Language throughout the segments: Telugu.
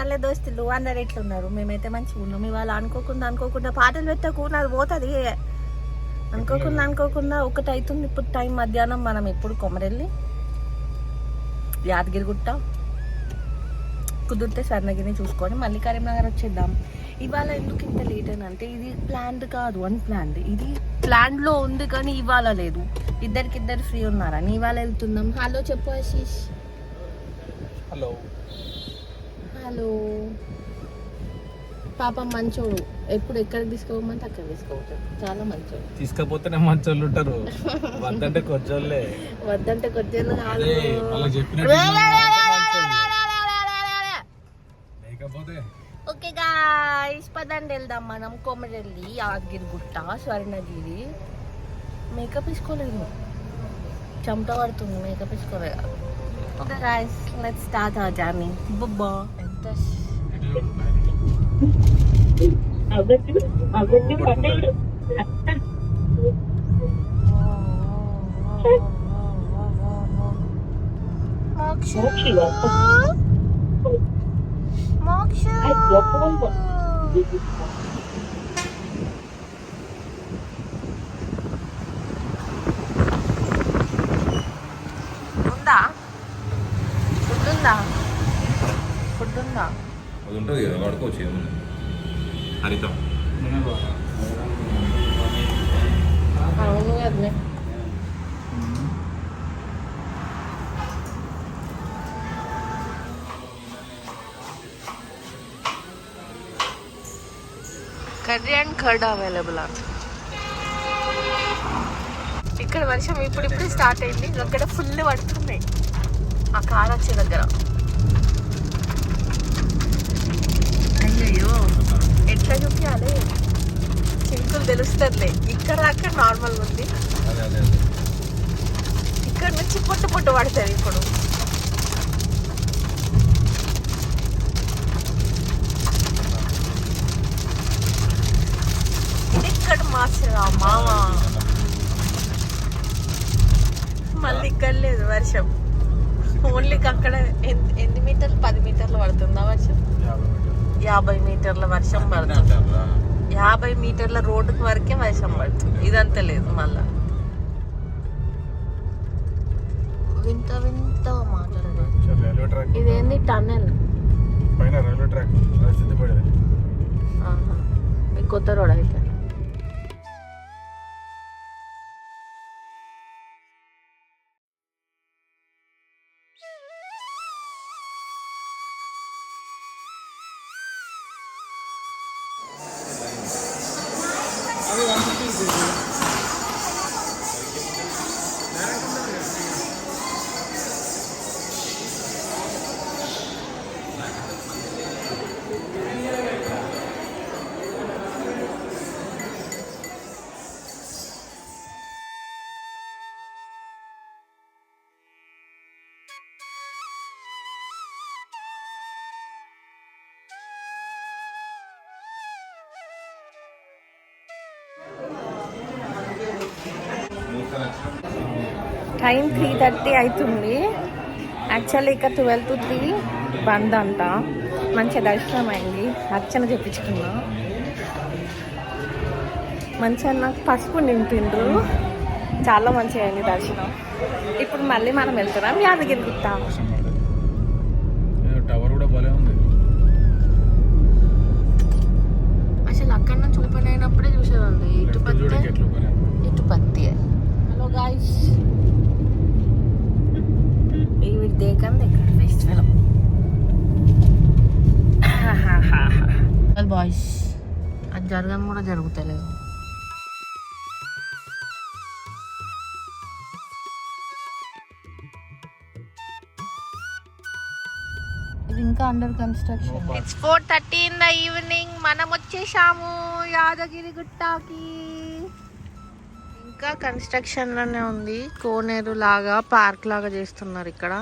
హలో దోస్తులు అందరు ఎట్లున్నారు? మేమైతే మంచిగా ఉన్నాం. ఇవాళ అనుకోకుండా అనుకోకుండా పాటలు పెట్టకు నాది పోతుంది అనుకోకుండా అనుకోకుండా ఒకటి అవుతుంది ఇప్పుడు టైం మధ్యాహ్నం మనం ఎప్పుడు కొమరెల్లి? యాదగిరిగుట్ట. కుదిరితే స్వర్ణగిరిని చూసుకొని మళ్ళీ కరీంనగర్ వచ్చేద్దాం. ఇవాళ ఎందుకు ఇంత లేట్ అని అంటే ఇది ప్లాన్డ్ కాదు అన్ప్లాన్డ్ ఇది ప్లాన్లో ఉంది కానీ ఇవాళ లేదు. ఇద్దరికిద్దరు ఫ్రీ ఉన్నారని ఇవాళ వెళ్తున్నాం. హలో చెప్పు ఆశీష్. హలో హలో పాపం మంచోడు ఎప్పుడు ఎక్కడికి తీసుకోమంటే అక్కడ తీసుకోవచ్చు చాలా మంచోడు తీసుకపోతేనే మంచోళ్ళు ఉంటారు వద్దంటే కొంచెంలే వద్దంటే కాదు లేకపోతే ఓకే గాయ్స్ పదండి వెళ్దాం మనం కొమరెల్లి గుట్ట స్వర్ణగిరి మేకప్ వేసుకోలేదు చెమట పడుతుంది మేకప్ వేసుకోలేదు okay guys let's start our journey Bobba ఎంత మోక్ష మోక్ష ఉందా ఫుడ్ ఉందా ఫుడ్ ఉందా కదా వాడుకోవచ్చు ఏముంది హరితం అవును కదనే కర్రీ అండ్ కర్డ్ అవైలబుల్ అంట ఇక్కడ వర్షం ఇప్పుడు ఇప్పుడు స్టార్ట్ అయింది. అక్కడ ఫుల్ పడుతుంది. ఆ కార్ వచ్చే దగ్గర. ఎట్లా చూపించాలి చినుకులు తెలుస్తుందిలే. ఇక్కడ దాకా నార్మల్ ఉంది. ఇక్కడ నుంచి పుట్టు పుట్టు పడుతుంది ఇప్పుడు. ఇక్కడ మార్చరా మావా మళ్ళీ ఇక్కడ లేదు వర్షం. ఓన్లీ అక్కడ ఎన్- ఎన్ని మీటర్లు పది మీటర్లు పడుతుందా వర్షం? యాభై మీటర్లు వర్షం పడుతుంది. యాభై మీటర్ల రోడ్డుకి వరకే వర్షం పడుతుంది. ఇదంతా లేదు మళ్ళా. వింత వింత మాట్లాడదు ఇదేంది టన్నెల్? పైన రైల్వే ట్రాక్. ఈ కొత్త రోడ్ అయితే. easily. టైం త్రీ థర్టీ అవుతుంది. యాక్చువల్లీ ఇక ట్వెల్వ్ టు త్రీ బంద్ అంట. మంచిగా దర్శనం అయింది. అర్చన చెప్పించుకున్నా. మంచిగా నాకు పసుపు నింపిండ్రు. చాలా మంచిగా అయింది దర్శనం. ఇప్పుడు మళ్ళీ మనం వెళ్తున్నాం. యాదగిరి గుట్ట టవర్ కూడా భలే ఉంది అసలు అక్కడ నుంచి ఓపెన్ అయినప్పుడే చూసేదండి ఇటు లెఫ్ట్ పత్తి చూడకి ఎట్లా పని ఇటు పత్తి హలో గాయస్ ఇవి దేకంది ఇక్కడ ఫెస్టివల్ బాయ్స్ అది జరగని కూడా జరుగుతలేదు. ఇది ఇంకా under construction it's four thirty in the evening మనం వచ్చేసాము యాదగిరి గుట్టకి. ఇంకా కన్స్ట్రక్షన్లోనే ఉంది. కోనేరు లాగా పార్క్ లాగా చేస్తున్నారు ఇక్కడ.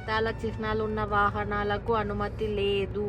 ఇతర మతాల చిహ్నాలు ఉన్న వాహనాలకు అనుమతి లేదు.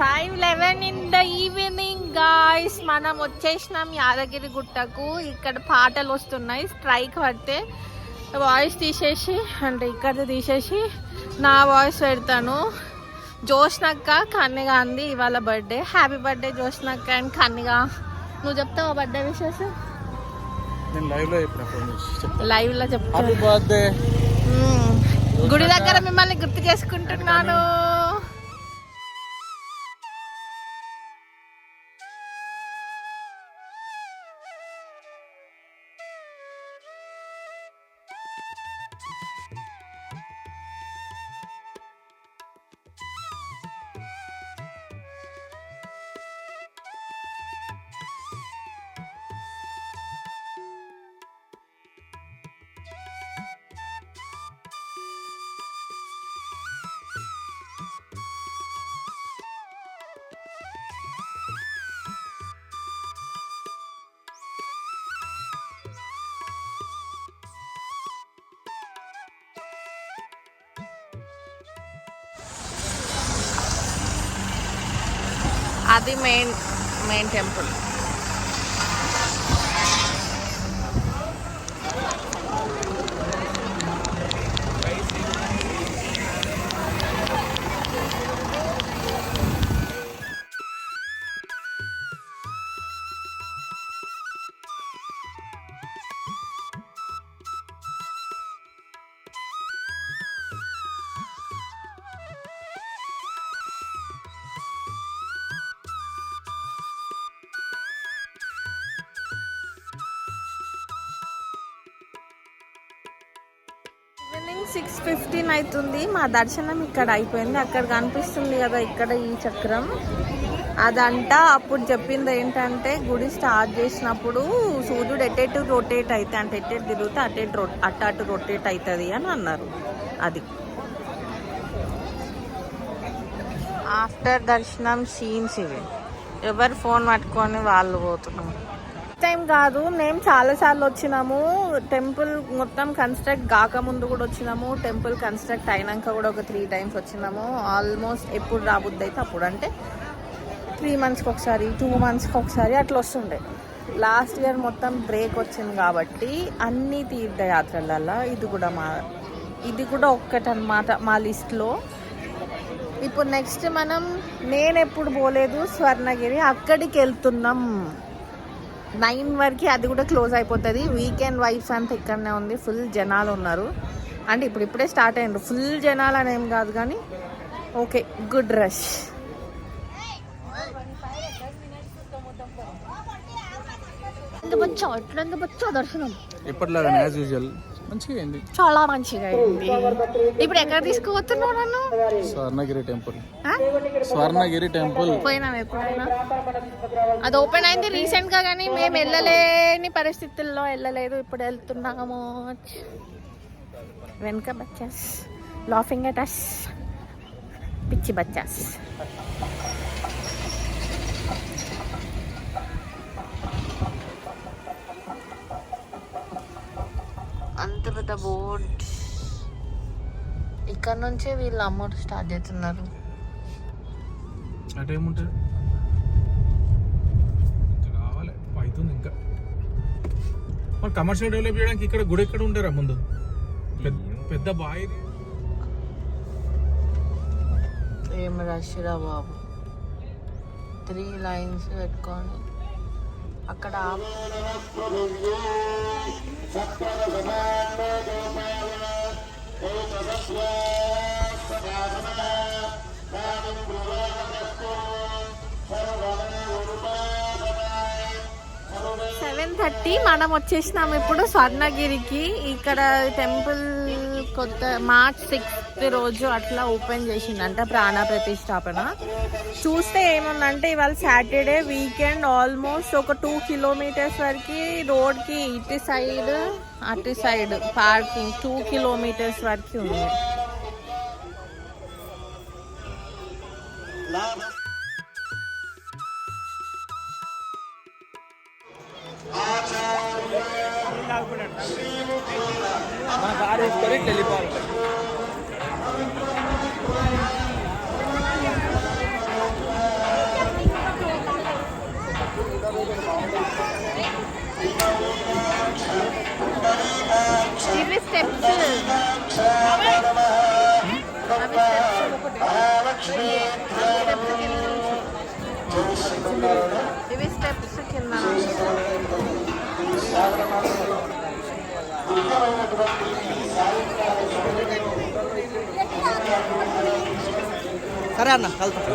Five eleven in the evening guys మనం వచ్చేసినాం యాదగిరి గుట్టకు ఇక్కడ పాటలు వస్తున్నాయి. స్ట్రైక్ పడితే వాయిస్ తీసేసి అంటే ఇక్కడ తీసేసి నా వాయిస్ పెడతాను. జోష్నక్క కన్నిగా అంది ఇవాళ బర్త్డే హ్యాపీ బర్త్డే జోష్నక్క అండ్ కన్నిగా. నువ్వు చెప్తావా బర్త్డే విషెస్ నేను లైవ్లో చెప్తా. గుడి దగ్గర మిమ్మల్ని గుర్తు చేసుకుంటున్నాను. అది main main temple six fifteen అవుతుంది మా దర్శనం ఇక్కడ అయిపోయింది. అక్కడ కనిపిస్తుంది కదా ఇక్కడ ఈ చక్రం. అదంట అప్పుడు చెప్పింది ఏంటంటే గుడి స్టార్ట్ చేసినప్పుడు సూర్యుడు ఎటెటు రొటేట్ అవుతాయి అంటే ఎటెటు తిరిగితే అటెట్ రొ అటు అటు రొటేట్ అవుతుంది అని అన్నారు. అది. ఆఫ్టర్ దర్శనం సీన్స్ ఇవి. ఎవరు ఫోన్ పట్టుకొని వాళ్ళు పోతున్నారు. టైం కాదు. మేము చాలాసార్లు వచ్చినాము. టెంపుల్ మొత్తం కన్స్ట్రక్ట్ కాక ముందు కూడా వచ్చినాము. టెంపుల్ కన్స్ట్రక్ట్ అయినాక కూడా ఒక త్రీ టైమ్స్ వచ్చినాము. ఆల్మోస్ట్ ఎప్పుడు రాబుద్ది అయితే అప్పుడు. అంటే త్రీ మంత్స్కి ఒకసారి టూ మంత్స్కి ఒకసారి అట్లా వస్తుండే. లాస్ట్ ఇయర్ మొత్తం బ్రేక్ వచ్చింది కాబట్టి అన్ని తీర్థయాత్రలలో ఇది కూడా మా ఇది కూడా ఒక్కటనమాట మా లిస్ట్లో. ఇప్పుడు నెక్స్ట్ మనం నేను ఎప్పుడు పోలేదు స్వర్ణగిరి అక్కడికి వెళ్తున్నాం నైన్ వరకు అది కూడా క్లోజ్ అయిపోతుంది. వీకెండ్ వైఫ్స్ అంతా ఇక్కడనే ఉంది. ఫుల్ జనాలు ఉన్నారు. అంటే ఇప్పుడు ఇప్పుడే స్టార్ట్ అయ్యారు ఫుల్ జనాలు అని కాదు కానీ ఓకే గుడ్ రష్. బచ్చా ఎట్లా బచ్చా దర్శనం? ఎప్పటిలాగా యాజ్ యూజువల్ మంచిగా అయింది చాలా మంచిగా అయింది ఇప్పుడు ఎక్కడ తీసుకుపోతున్నావు నన్ను? స్వర్ణగిరి టెంపుల్? స్వర్ణగిరి టెంపుల్. పోయినాం ఎప్పుడైనా? అది ఓపెన్ అయింది రీసెంట్గా కానీ మేము వెళ్ళలేని పరిస్థితుల్లో వెళ్ళలేదు. ఇప్పుడు వెళ్తున్నాము. వెనక బచ్చాస్. లాఫింగ్ ఎట్ అస్ పిచ్చి బచ్చాస్. ఇక్కడ నుంచే వీళ్ళు అమౌంట్ స్టార్ట్ చేస్తున్నారు. అటు ఏముంటుంది? ఇంకా కావాలి అవుతుంది ఇంకా. మరి కమర్షియల్ డెవలప్ చేయడానికి ఇక్కడ గుడి ఎక్కడ ఉంటారా ముందు? పెద్ద- పెద్ద బాయ్ ఇది. ఏం రష్రా బాబు? త్రీ లైన్స్ పెట్టుకొని. అక్కడ సెవెన్ థర్టీ మనం వచ్చేసినాము ఇప్పుడు స్వర్ణగిరికి. ఇక్కడ టెంపుల్ కొత్త మార్చ్ సిక్స్త్ రోజు అట్లా ఓపెన్ చేసిందంట ప్రాణ ప్రతిష్టాపన. చూస్తే ఏముందంటే ఇవాళ సాటర్డే వీకెండ్ ఆల్మోస్ట్ ఒక టూ కిలోమీటర్స్ వరకు రోడ్కి ఇటు సైడ్ అటు సైడ్ పార్కింగ్ టూ కిలోమీటర్స్ వరకు ఉంది. ఇవి స్టెప్స్ ఇవి స్టెప్స్ కింద సరే అన్న కలుతా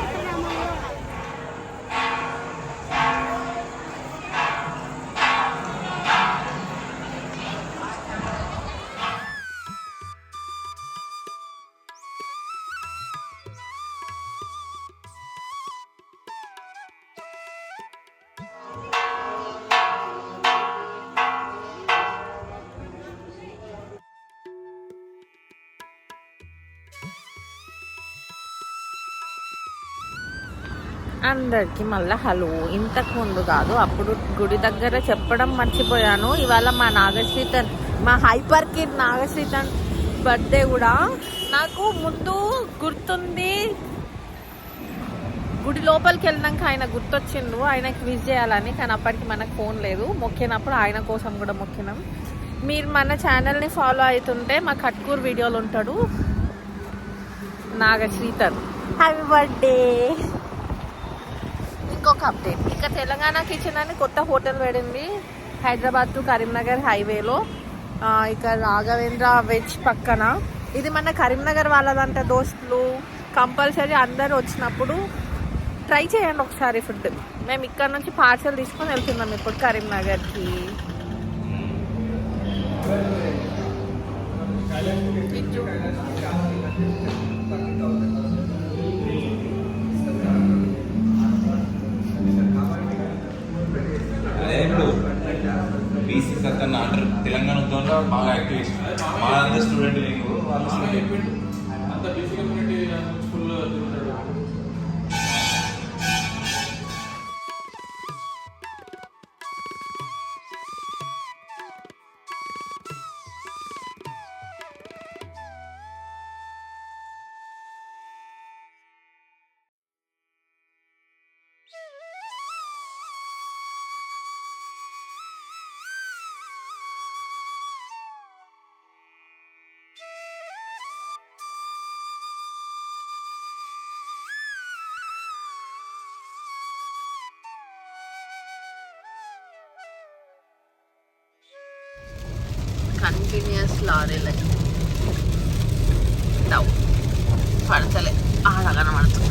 అందరికి మళ్ళీ హలో. ఇంతకు ముందు కాదు అప్పుడు గుడి దగ్గర చెప్పడం మర్చిపోయాను. ఇవాళ మా నాగశ్రీతన్ మా హైపర్ కిడ్ నాగశ్రీతన్ బర్త్డే కూడా నాకు ముందు గుర్తుంది. గుడి లోపలికి వెళ్ళినాక ఆయన గుర్తొచ్చిండు. ఆయనకి విజ్ చేయాలని కానీ అప్పటికి మనకు ఫోన్ లేదు. మొక్కినప్పుడు ఆయన కోసం కూడా మొక్కినాం. మీరు మన ఛానల్ని ఫాలో అవుతుంటే మా కట్కూర్ వీడియోలు ఉంటాడు నాగశ్రీతన్. హ్యాపీ బర్త్డే ఇంకొక అప్డేట్ ఇక తెలంగాణ కిచెన్ అని కొత్త హోటల్ పడింది హైదరాబాద్ టు కరీంనగర్ హైవేలో. ఇక రాఘవేంద్ర వెజ్ పక్కన. ఇది మన కరీంనగర్ వాళ్ళదంట దోస్తులు. కంపల్సరీ అందరు వచ్చినప్పుడు ట్రై చేయండి ఒకసారి ఫుడ్ మేము ఇక్కడ నుంచి పార్సల్ తీసుకొని వెళ్తున్నాం ఇప్పుడు కరీంనగర్కి. అదే తెలంగాణ ఉద్యమంలో బాగా యాక్టివిస్ట్ మా అందరి స్టూడెంట్ వాళ్ళు వాళ్ళ കണ്ടിന്യൂസ് ലോറിയിൽ ഉണ്ടാവും പഴുത്തൽ ആളകണം അടുത്ത്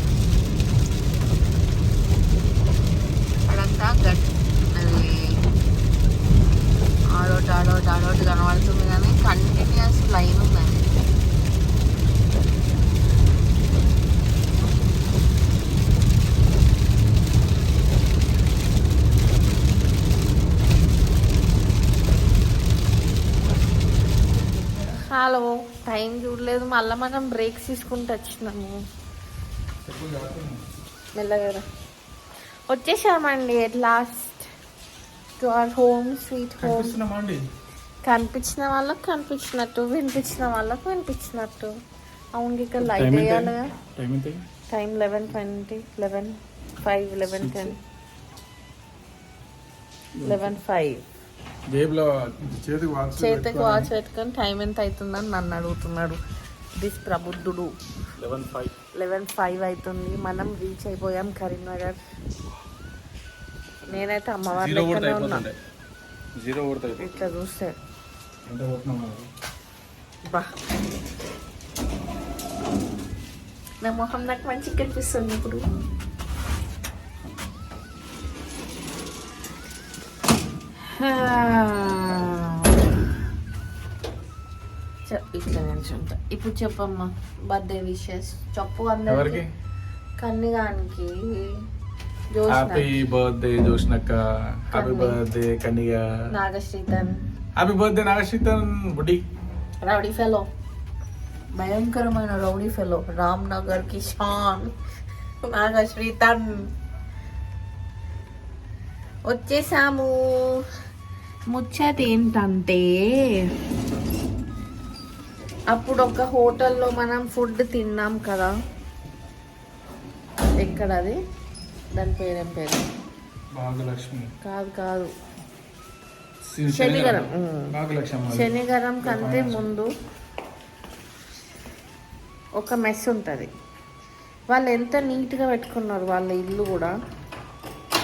ആളോട്ട് ആളോട്ട് ആളോട്ട് കണവളത്തുമ്പോഴാണ് കണ്ടിന്യൂസ് ലൈനും തന്നെ. టైం చూడలేదు. మళ్ళీ మనం బ్రేక్స్ తీసుకుంటూ వచ్చినాము. మెల్లగా వచ్చేసామండి at last to our home sweet home కనిపించిన వాళ్ళకి కనిపించినట్టు వినిపించిన వాళ్ళకి వినిపించినట్టు. అవును ఇక్కడ light? వేయాలిగా. Time eleven twenty eleven five eleven ten eleven five చేతికి వాచ్ చేతికి వాచ్ పెట్టుకొని టైం ఎంత అవుతుందని నన్ను అడుగుతున్నాడు. దిస్ ప్రబుద్ధుడు. లెవెన్ ఫైవ్ లెవెన్ ఫైవ్ అవుతుంది. మనం రీచ్ అయిపోయాం కరీంనగర్. నేనైతే అమ్మవారి జీరో కొడితే లెక్కనే ఉన్నా. ఇట్లా చూస్తే. బా. నా మొహం నాకు మంచిగా కనిపిస్తుంది ఇప్పుడు. ఇప్పుడు చెప్పమ్మా బర్త్డే విషెస్ చెప్పు అందరికి. కన్నిగానికి. హ్యాపీ బర్త్డే జోష్నక్క హ్యాపీ. బర్త్డే కన్నిగ. నాగశ్రీతన్. హ్యాపీ బర్త్డే నాగశీతన్ బుడ్డి రౌడీ ఫెలో భయంకరమైన రౌడీ ఫెలో రామ్ నగర్ కిషాన్ నాగశ్రీతన్. వచ్చేసాము. ముచ్చట ఏంటంటే అప్పుడు ఒక హోటల్లో మనం ఫుడ్ తిన్నాం కదా. ఎక్కడ అది దాని పేరేం పేరు? భాగ్యలక్ష్మి కాదు కాదు. శనిగరం శనిగరం కంటే ముందు ఒక మెస్ ఉంటుంది. వాళ్ళు ఎంత నీట్గా పెట్టుకున్నారు వాళ్ళ ఇల్లు కూడా.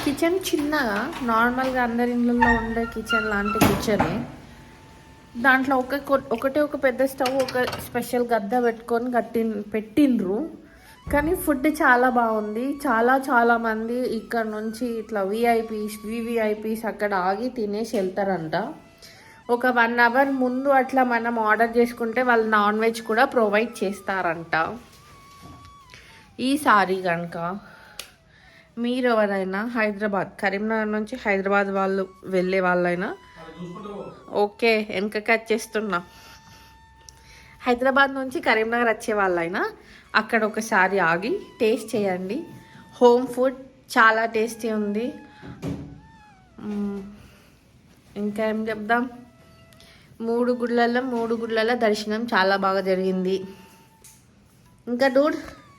కిచెన్ చిన్నగా నార్మల్గా అందరి ఇళ్ళల్లో ఉండే కిచెన్ లాంటి కిచెనే. దాంట్లో ఒక ఒకటే ఒక పెద్ద స్టవ్ ఒక స్పెషల్ గద్ద పెట్టుకొని కట్టి పెట్టిండ్రు. కానీ ఫుడ్ చాలా బాగుంది. చాలా చాలా మంది ఇక్కడ నుంచి ఇట్లా విఐపీస్ వివిఐపీస్ అక్కడ ఆగి తినేసి వెళ్తారంట. ఒక వన్ అవర్ ముందు అట్లా మనం ఆర్డర్ చేసుకుంటే వాళ్ళు నాన్ వెజ్ కూడా ప్రొవైడ్ చేస్తారంట. ఈసారి కనుక మీరు ఎవరైనా హైదరాబాద్ కరీంనగర్ నుంచి హైదరాబాద్ వాళ్ళు వెళ్ళే వాళ్ళైనా ఓకే వెనకకి వచ్చేస్తున్నా హైదరాబాద్ నుంచి కరీంనగర్ వచ్చే వాళ్ళైనా అక్కడ ఒకసారి ఆగి టేస్ట్ చేయండి. హోమ్ ఫుడ్ చాలా టేస్టీ ఉంది. ఇంకా ఏం చెప్దాం? మూడు గుళ్ళల్లో మూడు గుళ్ళల్లో దర్శనం చాలా బాగా జరిగింది. ఇంకా డూడ్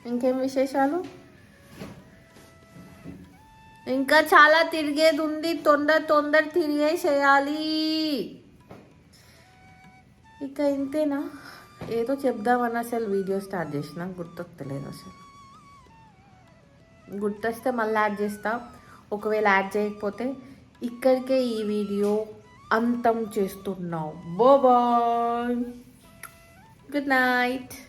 ఇంకేం విశేషాలు? ఇంకా చాలా తిరిగేది ఉంది. తొందర తొందర తిరిగేసేయాలి ఇక ఇంతేనా? ఏదో చెప్దామని అసలు వీడియో స్టార్ట్ చేసిన గుర్తొస్తలేదు అసలు. గుర్తొస్తే మళ్ళీ యాడ్ చేస్తా. ఒకవేళ యాడ్ చేయకపోతే ఇక్కడికే ఈ వీడియో అంతం చేస్తున్నావు బాయ్. Good night.